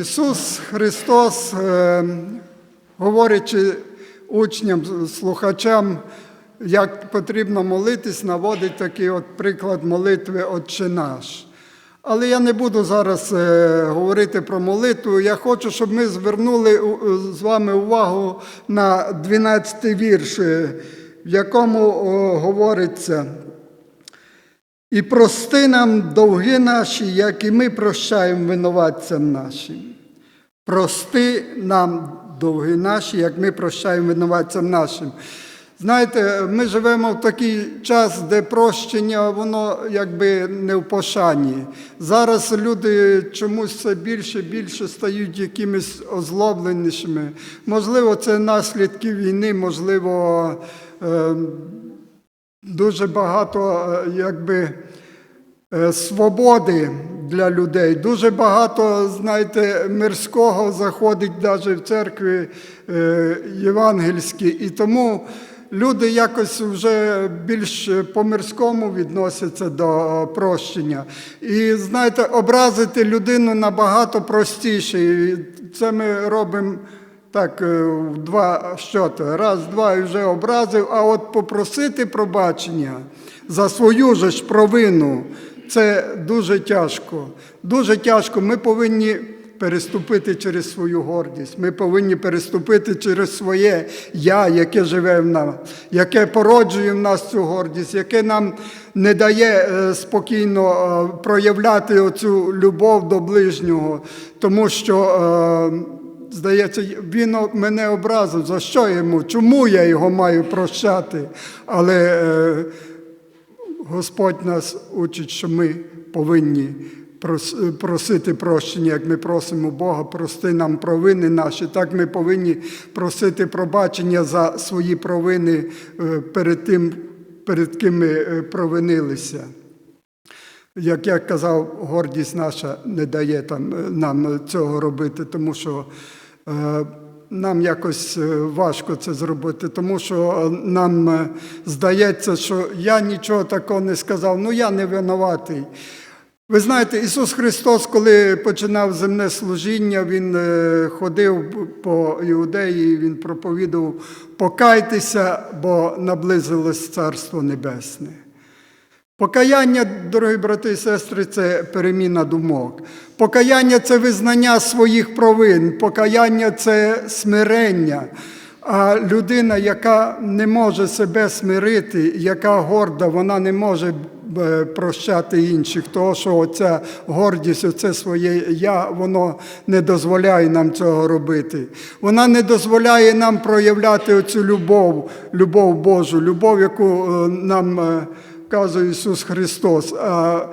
Ісус Христос, е, говорячи учням, слухачам, як потрібно молитись, наводить такий от приклад молитви Отче наш. Але я не буду зараз е, говорити про молитву. Я хочу, щоб ми звернули з вами увагу на 12 вірш, е, в якому говориться. І прости нам довги наші, як і ми прощаємо винуватцям нашим. Прости нам довги наші, як ми прощаємо винуватцям нашим. Знаєте, ми живемо в такий час, де прощення, воно якби не в пошані. Зараз люди чомусь все більше і більше стають якимись озлобленішими. Можливо, це наслідки війни, можливо, е, дуже багато е, якби. е, Свободи для людей. Дуже багато, знаєте, мирського заходить навіть в церкві е, євангельські. І тому люди якось вже більш по-мирському відносяться до прощення. І знаєте, образити людину набагато простіше. І це ми робимо. Так, е, в два щоти. Раз, два і вже образив, а от попросити пробачення за свою же ж провину це дуже тяжко. Дуже тяжко. Ми повинні переступити через свою гордість. Ми повинні переступити через своє я, яке живе в нас, яке породжує в нас цю гордість, яке нам не дає е, спокійно е, проявляти оцю любов до ближнього, тому що. Здається, він мене образив. За що йому? Чому я його маю прощати? Але е, Господь нас учить, що ми повинні просити прощення, як ми просимо Бога, прости нам провини наші. Так ми повинні просити пробачення за свої провини е, перед тим, перед ким ми е, провинилися. Як я казав, гордість наша не дає е, нам цього робити, тому що нам якось е, важко це зробити, тому що е, нам е, здається, що я нічого такого не сказав, ну я не винуватий. Ви знаєте, Ісус Христос, коли починав земне служіння, Він е, ходив по Іудеї, Він проповідував покайтеся, бо наблизилось Царство Небесне. Покаяння, дорогі брати і сестри, це переміна думок. Покаяння це визнання своїх провин, покаяння це смирення. А людина, яка не може себе смирити, яка горда, вона не може е, прощати інших, тому що оця гордість, оце своє я, воно не дозволяє нам цього робити. Вона не дозволяє нам проявляти оцю любов, любов Божу, любов, яку е, нам. Е, вказує Ісус Христос. А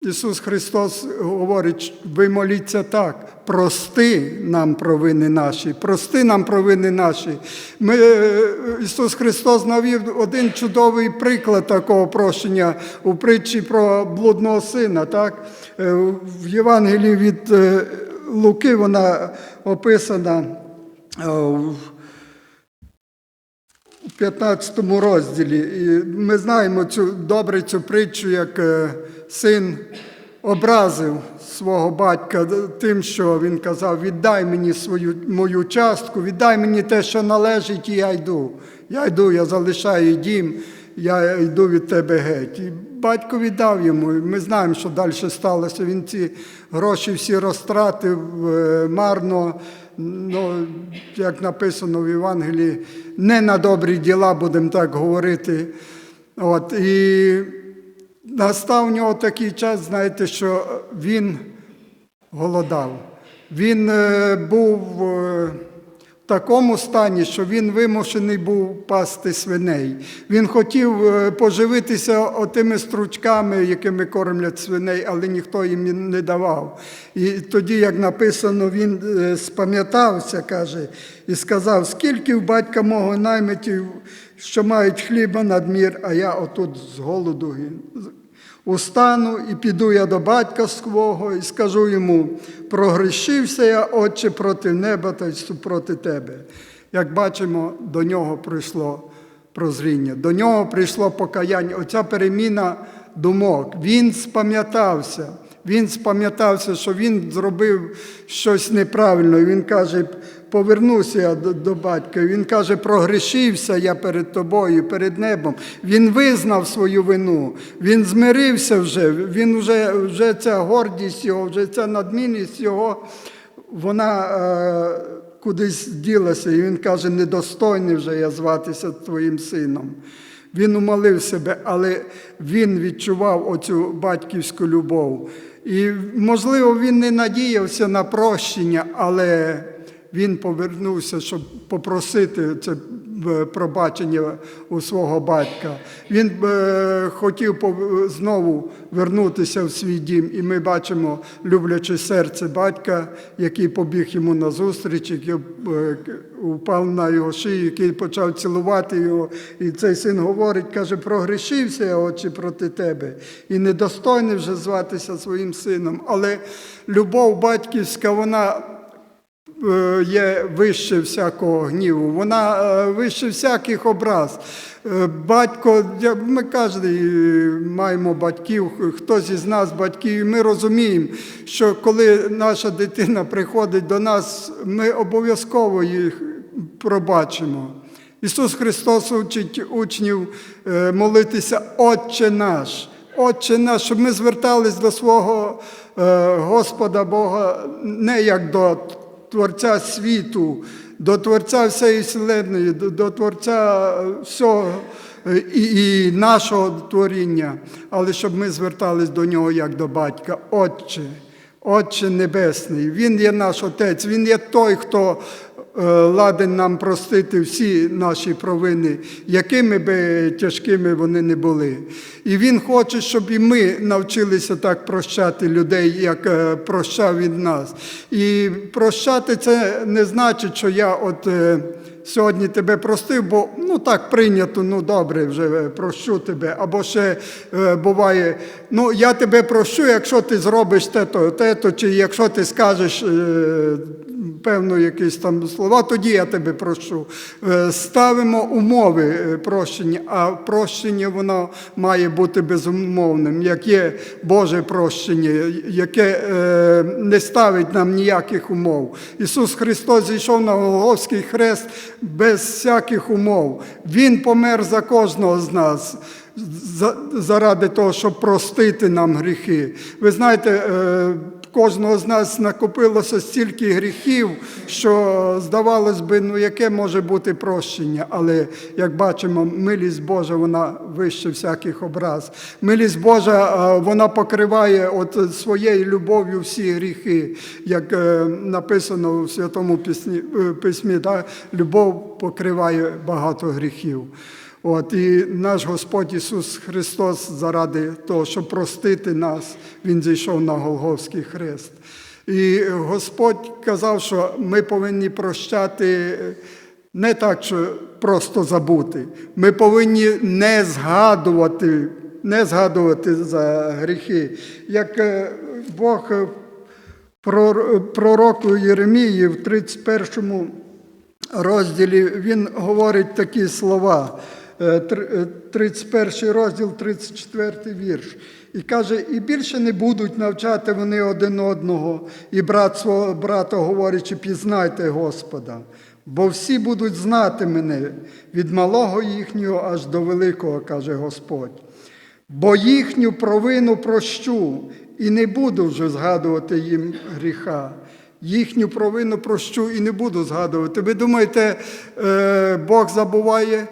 Ісус Христос говорить, ви моліться так, прости нам провини наші, прости нам провини наші. Ми, е, Ісус Христос навів один чудовий приклад такого прощення у притчі про блудного сина. Так? Е, В Євангелії від е, Луки вона описана в 15 розділі. І ми знаємо цю добре цю притчу, як е, син образив свого батька тим, що він казав: віддай мені свою мою частку, віддай мені те, що належить, і я йду. Я йду, я залишаю дім, я йду від тебе геть. І батько віддав йому. Ми знаємо, що далі сталося. Він ці гроші всі розтратив е, марно. Ну, як написано в Євангелії, не на добрі діла, будемо так говорити. От, і настав у нього такий час, знаєте, що він голодав. Він е, був е, такому стані, що він вимушений був пасти свиней. Він хотів е, поживитися отими стручками, якими кормлять свиней, але ніхто їм не давав. І тоді, як написано, він е, спам'ятався, каже, і сказав, скільки в батька мого наймитів, що мають хліба надмір, а я отут з голоду. Устану і піду я до батька свого і скажу йому: прогрішився я, Отче, проти неба та й супроти тебе. Як бачимо, до нього прийшло прозріння, до нього прийшло покаяння. Оця переміна думок. Він спам'ятався. Він спам'ятався, що він зробив щось неправильно. І Він каже, повернуся я до, до батька. Він каже, прогрішився я перед тобою, перед небом. Він визнав свою вину, він змирився вже, він вже, вже ця гордість його, вже ця надмінність його, вона е, кудись ділася. І він каже, недостойний вже я зватися твоїм сином. Він умолив себе, але він відчував оцю батьківську любов. І, можливо, він не надіявся на прощення, але він повернувся, щоб попросити це е, пробачення у свого батька. Він е, хотів знову вернутися в свій дім, і ми бачимо любляче серце батька, який побіг йому на зустріч, який е, упав на його шию, який почав цілувати його. І цей син говорить, каже, прогрішився я очі проти тебе, і недостойний вже зватися своїм сином. Але любов батьківська, вона є вище всякого гніву, вона е, вище всяких образ. Е, Батько, ми кожен маємо батьків, хтось із нас батьків, і ми розуміємо, що коли наша дитина приходить до нас, ми обов'язково їх пробачимо. Ісус Христос учить учнів е, молитися Отче наш. Отче наш, щоб ми звертались до свого е, Господа Бога не як до Творця світу, до Творця всієї Вселенної, до, до Творця е, всього е, і, і нашого творіння, але щоб ми звертались до нього як до батька, Отче. Отче Небесний, Він є наш Отець, Він є той, хто ладен нам простити всі наші провини, якими би тяжкими вони не були. І Він хоче, щоб і ми навчилися так прощати людей, як е, прощав він нас. І прощати це не значить, що я от. е, Сьогодні тебе простив, бо ну так прийнято, ну добре, вже е, прощу тебе. Або ще е, буває, ну я тебе прощу, якщо ти зробиш те-то, те-то, чи якщо ти скажеш е, певно якісь там слова, тоді я тебе прощу. Е, ставимо умови е, прощення, а прощення воно має бути безумовним, як є Боже прощення, яке не ставить нам ніяких умов. Ісус Христос зійшов на Голговський хрест без всяких умов. Він помер за кожного з нас. За- Заради того, щоб простити нам гріхи. Ви знаєте, е, кожного з нас накопилося стільки гріхів, що здавалось би, ну яке може бути прощення. Але як бачимо, милість Божа вона вище всяких образ. Милість Божа е, вона покриває от своєю любов'ю всі гріхи, як е, написано у святому письмі, да? любов покриває багато гріхів. От, і наш Господь Ісус Христос заради того, щоб простити нас, Він зійшов на Голговський хрест. І Господь казав, що ми повинні прощати не так, що просто забути. Ми повинні не згадувати, не згадувати за гріхи. Як е, Бог е, пророку Єремії в 31 розділі він говорить такі слова. Е, тр- е, 31 розділ, 34 вірш. І каже: і більше не будуть навчати вони один одного, і брат свого брата говорячи, пізнайте Господа. Бо всі будуть знати мене від малого їхнього аж до великого, каже Господь. Бо їхню провину прощу, і не буду вже згадувати їм гріха. Їхню провину прощу і не буду згадувати. Ви думаєте, е, Бог забуває е,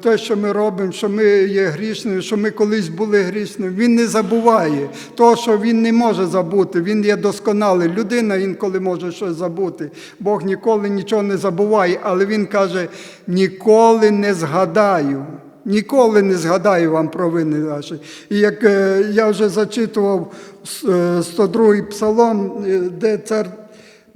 те, що ми робимо, що ми є грішними, що ми колись були грішними. Він не забуває того, що він не може забути. Він є досконалий. Людина інколи може щось забути. Бог ніколи нічого не забуває, але він каже: ніколи не згадаю. Ніколи не згадаю вам провини наші. І як е, я вже зачитував е, 102-й псалом, е, де цар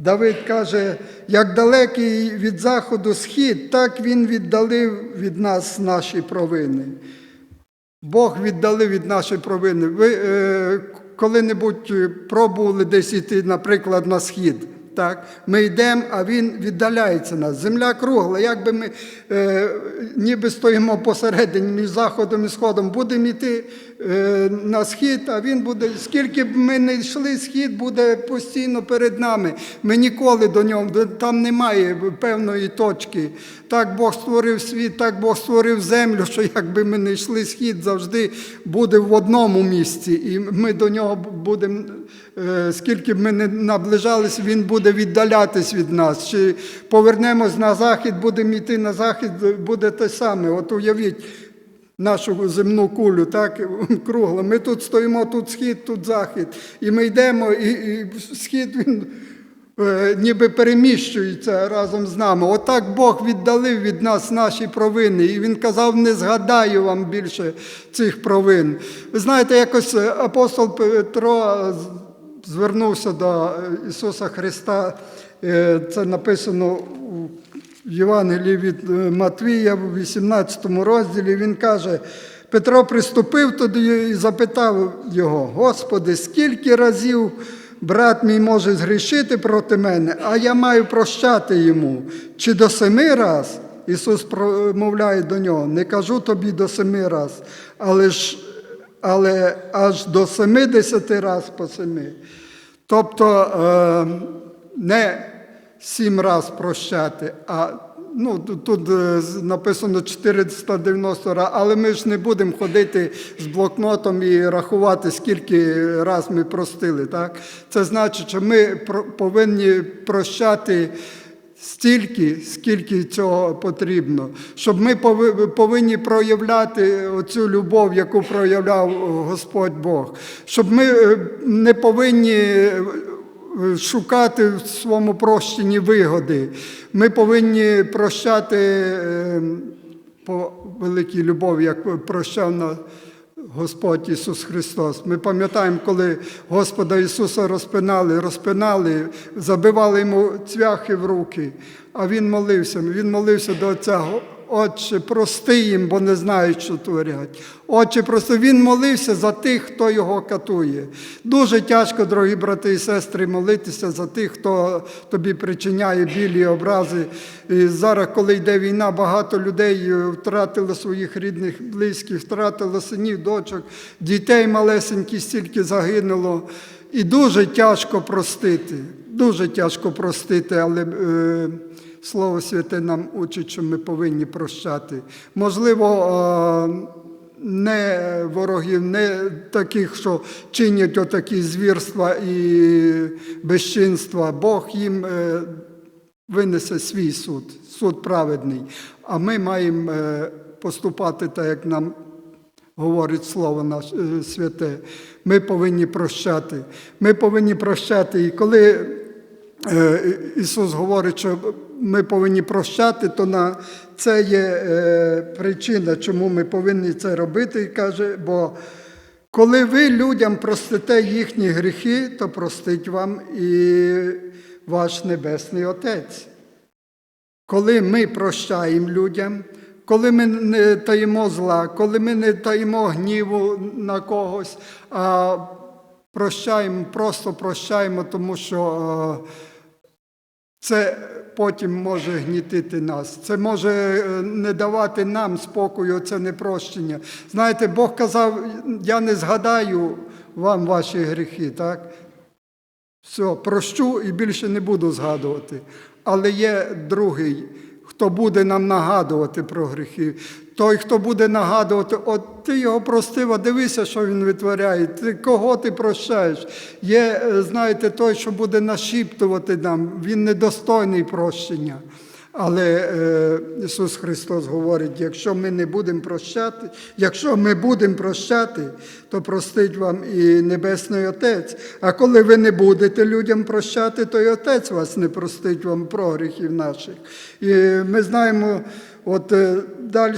Давид каже, як далекий від заходу схід, так він віддалив від нас наші провини. Бог віддалив від нашої провини. Ви е, коли-небудь пробували десь іти, наприклад, на схід. Так? Ми йдемо, а він віддаляється нас. Земля кругла. Якби ми е, ніби стоїмо посередині між заходом і сходом, будемо йти е, на схід, а він буде, скільки б ми не йшли, схід буде постійно перед нами. Ми ніколи до нього, там немає певної точки. Так Бог створив світ, так Бог створив землю, що якби ми не йшли, схід завжди буде в одному місці. І ми до нього будемо, е, скільки б ми не наближались, він буде віддалятись від нас. Чи повернемось на захід, будемо йти на захід, буде те саме. От уявіть. Нашу земну кулю, так, кругло. Ми тут стоїмо, тут схід, тут захід. І ми йдемо, і, і схід він е, ніби переміщується разом з нами. Отак Бог віддалив від нас наші провини. І Він казав, не згадаю вам більше цих провин. Ви знаєте, якось апостол Петро звернувся до Ісуса Христа. Е, Це написано у в Євангелії від е, Матвія, в 18 розділі, він каже, Петро приступив туди і запитав його, Господи, скільки разів брат мій може згрішити проти мене, а я маю прощати йому? Чи до семи раз? Ісус промовляє до нього, не кажу тобі до семи раз, але ж але аж до семидесяти раз по семи. Тобто е, не сім раз прощати, а ну, тут, е, написано 490 разів, але ми ж не будемо ходити з блокнотом і рахувати, скільки раз ми простили. Так? Це значить, що ми повинні прощати. Стільки, скільки цього потрібно, щоб ми повинні проявляти оцю любов, яку проявляв Господь Бог, щоб ми е, не повинні е, шукати в своєму прощенні вигоди. Ми повинні прощати е, по великій любові, як прощав на Господь Ісус Христос. Ми пам'ятаємо, коли Господа Ісуса розпинали, розпинали, забивали йому цвяхи в руки, а Він молився. Він молився до Отця. Отче, прости їм, бо не знають, що творять. Отче, просто він молився за тих, хто його катує. Дуже тяжко, дорогі брати і сестри, молитися за тих, хто тобі причиняє білі образи. І зараз, коли йде війна, багато людей втратили своїх рідних, близьких, втратили синів, дочок, дітей малесеньких стільки загинуло. І дуже тяжко простити. Дуже тяжко простити, але. Е, Слово Святе нам учить, що ми повинні прощати. Можливо, е, не ворогів, не таких, що чинять отакі звірства і безчинства. Бог їм е, винесе свій суд, суд праведний. А ми маємо е, поступати так, як нам говорить Слово наше святе. Ми повинні прощати. Ми повинні прощати. І коли Ісус говорить, що ми повинні прощати, то на це є е, причина, чому ми повинні це робити. Каже, бо коли ви людям простите їхні гріхи, то простить вам і ваш Небесний Отець. Коли ми прощаємо людям, коли ми не таїмо зла, коли ми не таїмо гніву на когось, а прощаємо, просто прощаємо, тому що е, це потім може гнітити нас. Це може е, не давати нам спокою, це непрощення. Знаєте, Бог казав, я не згадаю вам ваші гріхи, так? Все, прощу і більше не буду згадувати. Але є другий, хто буде нам нагадувати про гріхи. Той, хто буде нагадувати, от ти його простив, а дивися, що він витворяє. Ти кого ти прощаєш? Є, е, знаєте, той, що буде нашіптувати нам, він недостойний прощення. Але е, Ісус Христос говорить: якщо ми не будемо прощати, якщо ми будемо прощати, то простить вам і Небесний Отець. А коли ви не будете людям прощати, то і Отець вас не простить вам прогріхів наших. І ми знаємо, от е, далі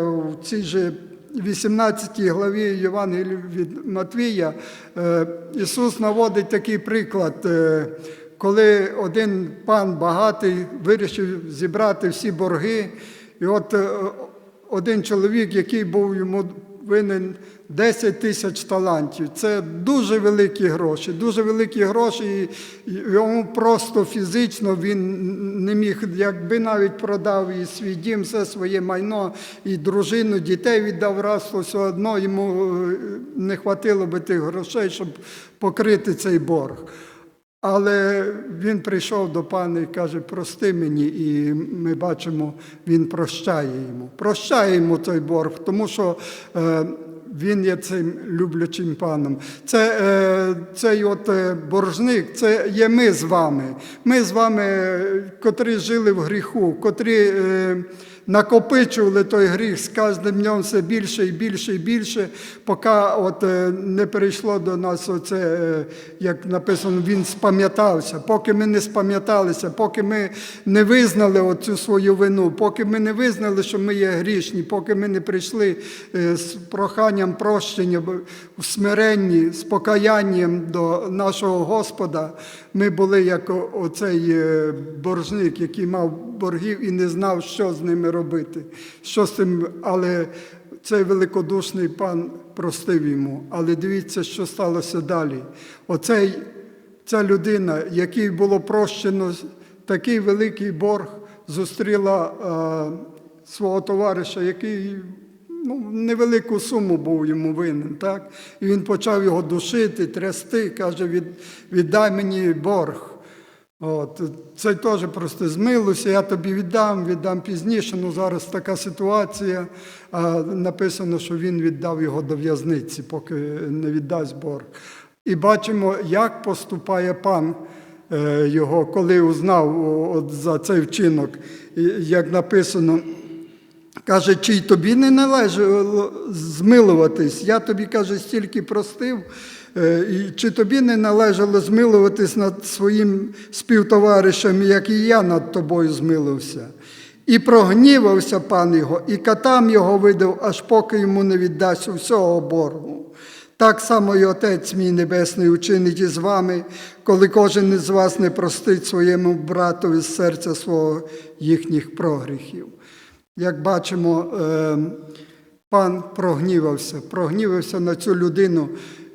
в цій же 18 главі Євангелії від Матвія е, Ісус наводить такий приклад. е, коли один пан багатий вирішив зібрати всі борги, і от е, один чоловік, який був йому винен 10 тисяч талантів. Це дуже великі гроші, дуже великі гроші. І йому просто фізично він не міг, якби навіть продав і свій дім, все своє майно, і дружину, дітей віддав раз, то все одно йому е, не хватило би тих грошей, щоб покрити цей борг. Але він прийшов до пана і каже, прости мені, і ми бачимо, він прощає йому. Прощає йому той борг, тому що е, він є цим люблячим паном. Це, е, цей от е, боржник, це є ми з вами. Ми з вами, котрі жили в гріху, котрі накопичували той гріх з кожним днем все більше і більше і більше, поки от е, не перейшло до нас оце, е, як написано, він спам'ятався. Поки ми не спам'яталися, поки ми не визнали оцю свою вину, поки ми не визнали, що ми є грішні, поки ми не прийшли е, з проханням прощення в смиренні, з покаянням до нашого Господа, ми були як оцей боржник, який мав боргів і не знав, що з ними робити. Що з цим, але цей великодушний пан простив йому. Але дивіться, що сталося далі. Оцей, ця людина, якій було прощено такий великий борг, зустріла е, свого товариша, який ну, невелику суму був йому винен. Так? І він почав його душити, трясти, каже, від, віддай мені борг. От, це теж просто змилуйся, я тобі віддам, віддам пізніше. Ну зараз така ситуація. А написано, що він віддав його до в'язниці, поки не віддасть борг. І бачимо, як поступає пан е, його, коли узнав от, за цей вчинок. Як написано, Каже, чи й тобі не належало змилуватись? Я тобі, каже, стільки простив, чи тобі не належало змилуватись над своїм співтоваришем, як і я над тобою змилився? І прогнівався пан його, і катам його видав, аж поки йому не віддасть усього боргу. Так само і Отець мій Небесний учинить із вами, коли кожен із вас не простить своєму братові з серця свого їхніх прогріхів. Як бачимо, е, пан прогнівався, прогнівався на цю людину,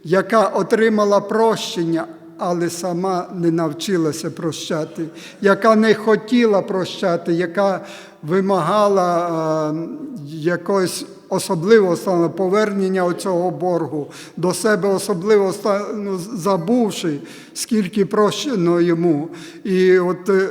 яка отримала прощення, але сама не навчилася прощати, яка не хотіла прощати, яка вимагала е, якогось особливого стану повернення цього боргу до себе особливо стану, забувши, скільки прощено йому. І от е,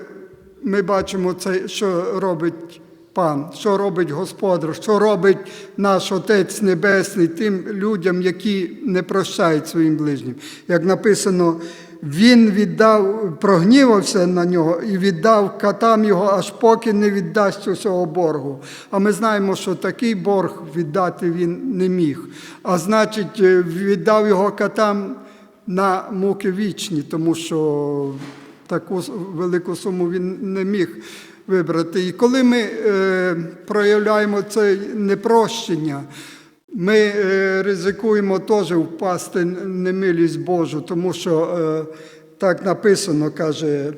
ми бачимо це, що робить пан, що робить Господар, що робить наш Отець Небесний тим людям, які не прощають своїм ближнім. Як написано, він віддав, прогнівався на нього і віддав катам його, аж поки не віддасть усього боргу. А ми знаємо, що такий борг віддати він не міг. А значить, е, віддав його катам на муки вічні, тому що таку велику суму він не міг вибрати. І коли ми е, проявляємо це непрощення, ми е, ризикуємо теж впасти в немилість Божу, тому що е, так написано, каже,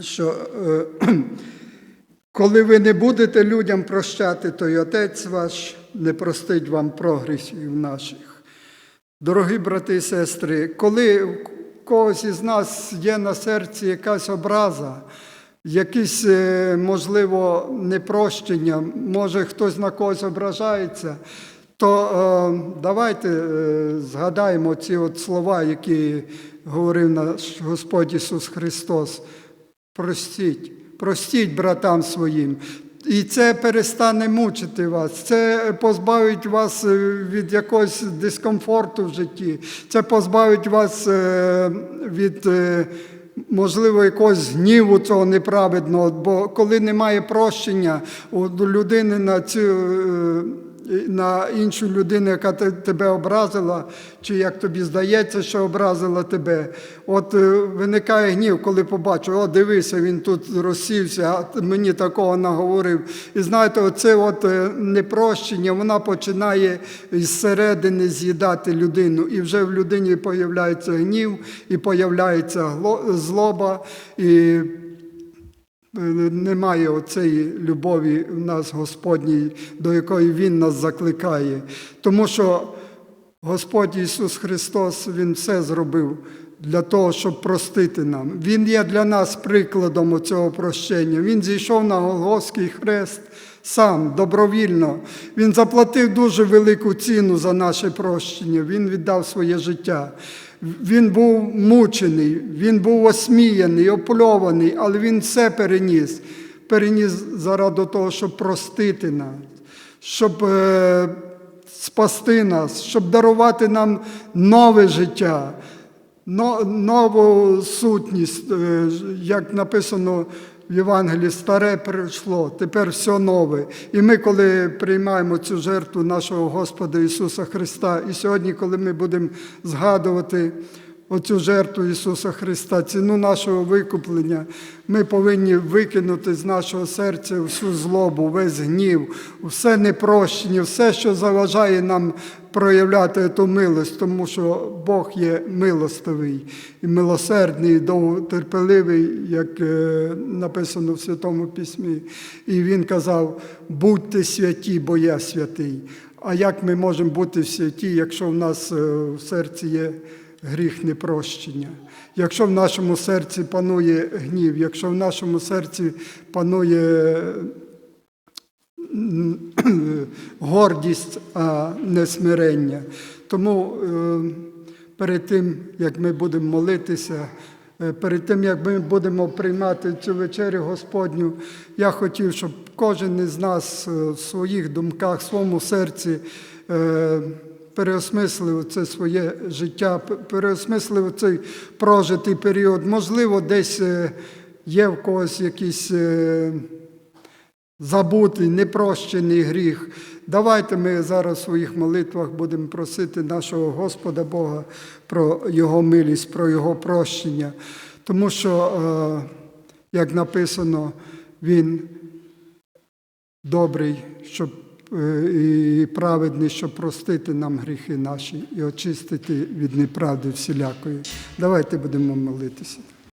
що е, коли ви не будете людям прощати, то й Отець ваш не простить вам прогресів наших. Дорогі брати і сестри, коли в когось із нас є на серці якась образа, якісь, е, можливо, непрощення, може хтось на когось ображається, то е, давайте е, згадаємо ці от слова, які говорив наш Господь Ісус Христос. Простіть, простіть братам своїм. І це перестане мучити вас, це позбавить вас від якогось дискомфорту в житті, це позбавить вас від, можливо, якогось гніву цього неправедного. Бо коли немає прощення у людини на цю. На іншу людину, яка тебе образила, чи як тобі здається, що образила тебе. От е, виникає гнів, коли побачу, о, дивися, він тут розсівся, а мені такого наговорив. І знаєте, оце от е, непрощення, вона починає зсередини з'їдати людину. І вже в людині появляється гнів, і появляється злоба. І немає оцеї любові в нас Господній, до якої Він нас закликає. Тому що Господь Ісус Христос, Він все зробив для того, щоб простити нам. Він є для нас прикладом цього прощення. Він зійшов на Голгофський хрест сам, добровільно. Він заплатив дуже велику ціну за наше прощення. Він віддав своє життя. Він був мучений, він був осміяний, опльований, але він все переніс. Переніс заради того, щоб простити нас, щоб е, спасти нас, щоб дарувати нам нове життя, но- нову сутність, е, як написано в Євангелії, старе прийшло, тепер все нове. І ми, коли приймаємо цю жертву нашого Господа Ісуса Христа, і сьогодні, коли ми будемо згадувати оцю жертву Ісуса Христа, ціну нашого викуплення, ми повинні викинути з нашого серця всю злобу, весь гнів, все непрощення, все, що заважає нам проявляти ту милость, тому що Бог є милостивий і милосердний, і довготерпеливий, як е, написано в Святому Письмі. І Він казав: будьте святі, бо я святий. А як ми можемо бути святі, якщо в нас е, в серці є гріх непрощення? Якщо в нашому серці панує гнів, якщо в нашому серці панує гордість, а не смирення. Тому е, перед тим, як ми будемо молитися, е, перед тим, як ми будемо приймати цю вечерю Господню, я хотів, щоб кожен із нас е, в своїх думках, в своєму серці переосмислив це своє життя, переосмислив цей прожитий період. Можливо, десь е, є в когось якісь. е, забутий, непрощений гріх. Давайте ми зараз в своїх молитвах будемо просити нашого Господа Бога про Його милість, про Його прощення. Тому що, е, як написано, Він добрий, щоб і праведний, щоб простити нам гріхи наші і очистити від неправди всілякої. Давайте будемо молитися.